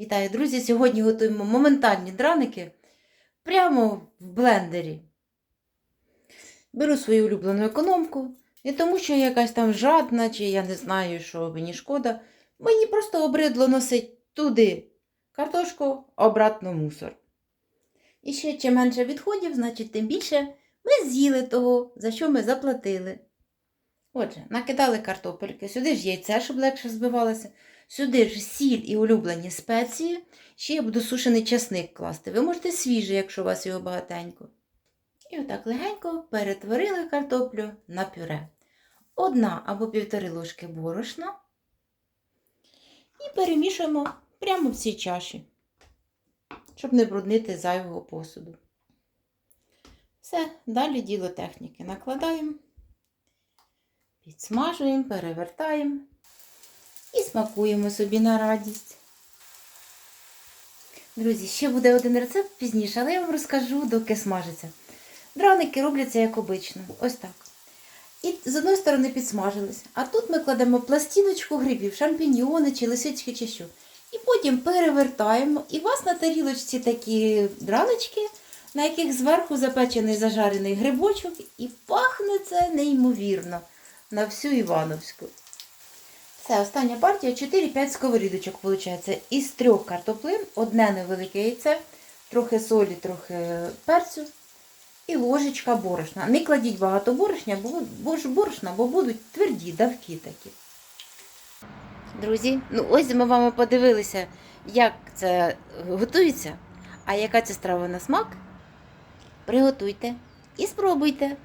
Вітаю, друзі! Сьогодні готуємо моментальні драники прямо в блендері. Беру свою улюблену економку, і тому що я якась там жадна, чи я не знаю, що мені шкода, мені просто обридло носить туди картошку, обратно мусор. І ще чим менше відходів, значить, тим більше ми з'їли того, за що ми заплатили. Отже, накидали картопельки, сюди ж яйце, щоб легше збивалося. Сюди ж сіль і улюблені спеції. Ще я буду сушений часник класти. Ви можете свіжий, якщо у вас його багатенько. І отак легенько перетворили картоплю на пюре. Одна або півтори ложки борошна. І перемішуємо прямо в цій чаші, щоб не бруднити зайвого посуду. Все, далі діло техніки. Накладаємо, підсмажуємо, перевертаємо і смакуємо собі на радість. Друзі, ще буде один рецепт пізніше, але я вам розкажу, доки смажиться. Драники робляться як обично. Ось так. І з одної сторони підсмажились, а тут ми кладемо пластиночку грибів, шампіньйони чи лисички чи що. І потім перевертаємо. І у вас на тарілочці такі дранички, на яких зверху запечений зажарений грибочок, і пахне це неймовірно на всю Івановську. Це остання партія 4-5 сковорідочок виходить. Із трьох картоплин, одне невелике яйце, трохи солі, трохи перцю і ложечка борошна. Не кладіть багато борошна, бо, бо борошна, бо будуть тверді давки такі. Друзі, ну ось ми вами подивилися, як це готується, а яка це страва на смак. Приготуйте і спробуйте.